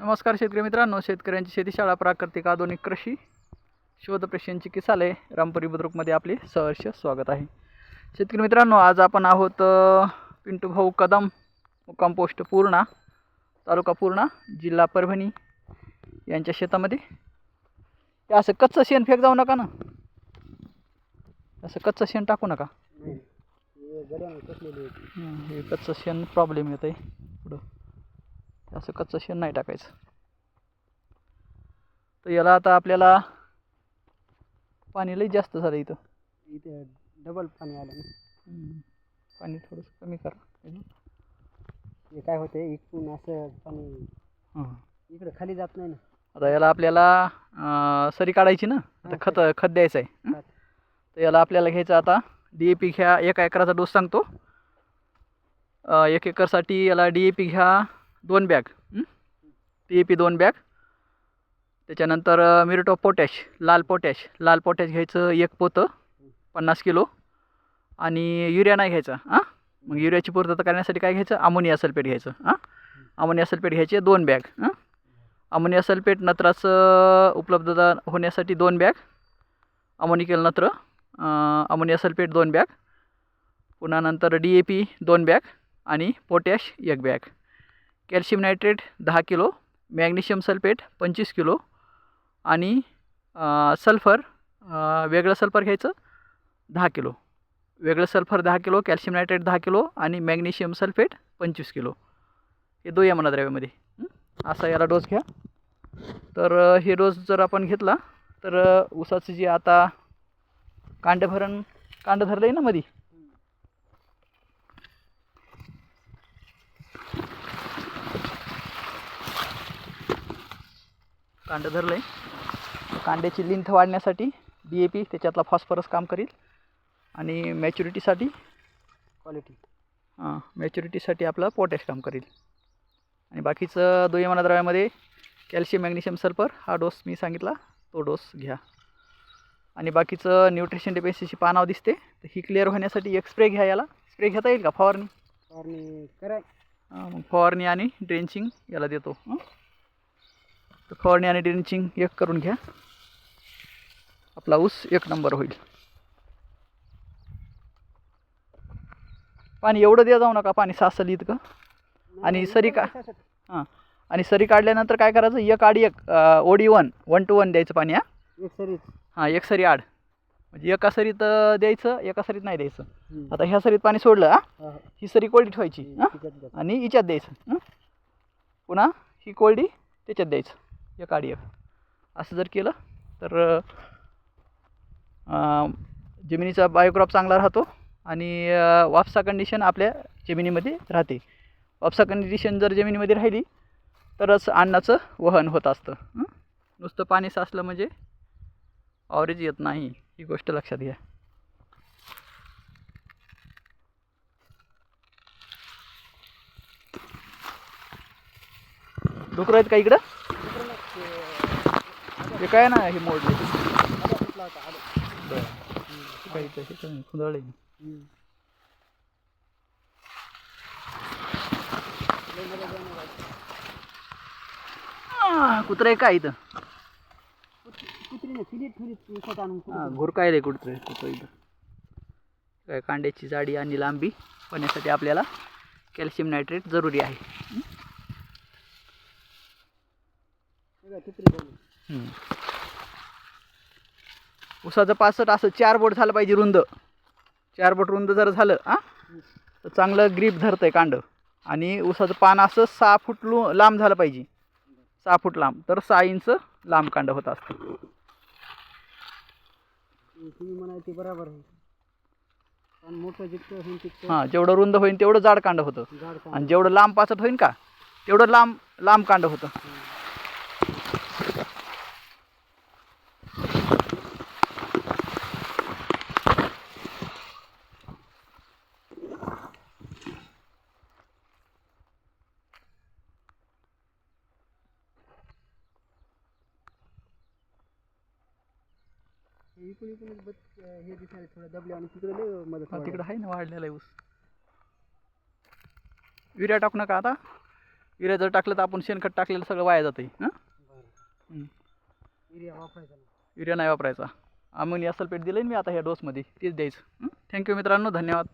नमस्कार शेतकरी मित्रांनो शेतकऱ्यांची शेतीशाळा प्राकृतिक आधुनिक कृषी शोध प्रश्नांची किसाले रामपुरी बुद्रुकमध्ये आपले सहर्ष स्वागत आहे. शेतकरी मित्रांनो आज आपण आहोत पिंटू भाऊ कदम मुक्काम पोस्ट पूर्णा तालुका पूर्णा जिल्हा परभणी यांच्या शेतामध्ये. असं कच्चं शेण फेक जाऊ नका ना. असं कच्चं शेण टाकू नका. कच्चं शेण प्रॉब्लेम येत आहे पुढं. असं कच्चं शेण नाही टाकायचं. तर याला आता आपल्याला पाणी लई जास्त झालं इथं. इथे डबल पाणी आलं. पाणी थोडंसं कमी करा. हे काय होते इकडून असं पाणी इकडे खाली जात नाही ना. आता याला आपल्याला सरी काढायची ना. आता खत खत द्यायचं आहे. तर याला आपल्याला घ्यायचं आता डी ए पी घ्या एका एकराचा डोस सांगतो. एक एकरसाठी याला डी ए पी घ्या दोन बॅग. डी ए पी दोन बॅग. त्याच्यानंतर मिरिट ऑफ पोटॅश लाल पोटॅश. लाल पोटॅश घ्यायचं एक पोतं पन्नास किलो. आणि युरिया नाही घ्यायचा हां? मग युरियाची पूर्तता करण्यासाठी काय घ्यायचं? अमोनिया सल्फेट घ्यायचं हां? अमोनिया सल्फेट घ्यायचे दोन बॅग हां? अमोनिया सल्फेट नत्राचं उपलब्धता होण्यासाठी दोन बॅग. अमोनिकल नत्र अमोनिया सल्फेट दोन बॅग. पुन्हा नंतर डी ए पी दोन बॅग आणि पोटॅश एक बॅग. कॅल्शियम नायट्रेट दहा किलो मॅग्नेशियम सल्फेट पंचवीस किलो आणि सल्फर वेगळं सल्फर घ्यायचं दहा किलो. वेगळं सल्फर दहा किलो कॅल्शियम नायट्रेट दहा किलो आणि मॅग्नेशियम सल्फेट पंचवीस किलो. हे दो या द्रव्यामध्ये. असा याला डोस घ्या. तर हे डोस जर आपण घेतला तर ऊसाचं जे आता कांडभरण कांड धरलं आहे ना मधी? कांड धरलं आहे कांड्याची लिंथ वाढण्यासाठी डी ए पी त्याच्यातला फॉस्फरस काम करील. आणि मॅच्युरिटीसाठी क्वालिटी हां मॅच्युरिटीसाठी आपलं पोटॅश काम करेल. आणि बाकीचं दुय्यमाना द्रव्यामध्ये कॅल्शियम मॅग्नेशियम सल्फर हा डोस मी सांगितला तो डोस घ्या. आणि बाकीचं न्यूट्रिशन डिपेन्सीची पानाव दिसते तर ही क्लिअर होण्यासाठी एक स्प्रे घ्या याला. स्प्रे घेता येईल का? फवारणी? फवारणी कराय मग फवारणी आणि ड्रेंचिंग याला देतो? तर फवारणी आणि ड्रेंचिंग एक करून घ्या. आपला ऊस एक नंबर होईल. पाणी एवढं द्या जाऊ नका पाणी सासल इतकं. आणि सरी का हां. आणि सरी काढल्यानंतर काय करायचं एक आडी एक OD one one two one द्यायचं पाणी हां. एक सरीच. हां एक सरी आड. म्हणजे एका सरीत द्यायचं एका सरीत नाही द्यायचं. आता ह्या सरीत पाणी सोडलं हां. हा, सरी कोरडी ठेवायची. आणि हिच्यात द्यायचं हं? पुन्हा ही कोरडी त्याच्यात द्यायचं. एक आडी असं जर केलं तर जमिनीचा बायोक्रॉप चांगला राहतो आणि वापसा कंडिशन आपल्या जमिनीमध्ये राहते. वापसा कंडिशन जर जमिनीमध्ये राहिली तरच अन्नाचं वहन होत असतं. नुसतं पाणी साचलं म्हणजे ऑवरेज येत नाही ही गोष्ट लक्षात घ्या. डुकरं आहेत का इकडं? हे काय ना हे मोडले आला खुंदळले कुत्र आहे का इथं. कुत्रीने फिलीत फिलीत विकत घोर काय रे कुठं? इथं? काय कांड्याची जाडी आणि लांबी होण्यासाठी आपल्याला कॅल्शियम नायट्रेट जरुरी आहे सगळं कुत्री बनवून. हम्म. उसाचं पासट असं चार बोट झालं पाहिजे रुंद. चार बोट रुंद जर झालं हां? तर चांगलं ग्रीप धरतं आहे कांड. आणि उसाचं पान असं सहा फूट लू लांब झालं पाहिजे. सहा फूट लांब. तर सहा इंच लांब कांड होत असतं. ते बरोबर हां जेवढं रुंद होईल तेवढं जाड कांड होतं. आणि जेवढं लांब पाचट होईल का तेवढं लांब लांब कांड होतं. इकडून इकडून बत हे दिसायला थोडं दबले आणि तिकडे लय मदत हा. तिकडं आहे ना वाढलेला आहे ऊस. युरिया टाकू नका आता. युरिया जर टाकलं तर आपण शेणखत टाकलेलं सगळं वाया जातं हां? एरिया वापरायचा नाही. युरिया नाही वापरायचा. अमोनिया सल्फेट दिलं मी आता ह्या डोसमध्ये तेच द्यायचं. थँक्यू मित्रांनो धन्यवाद.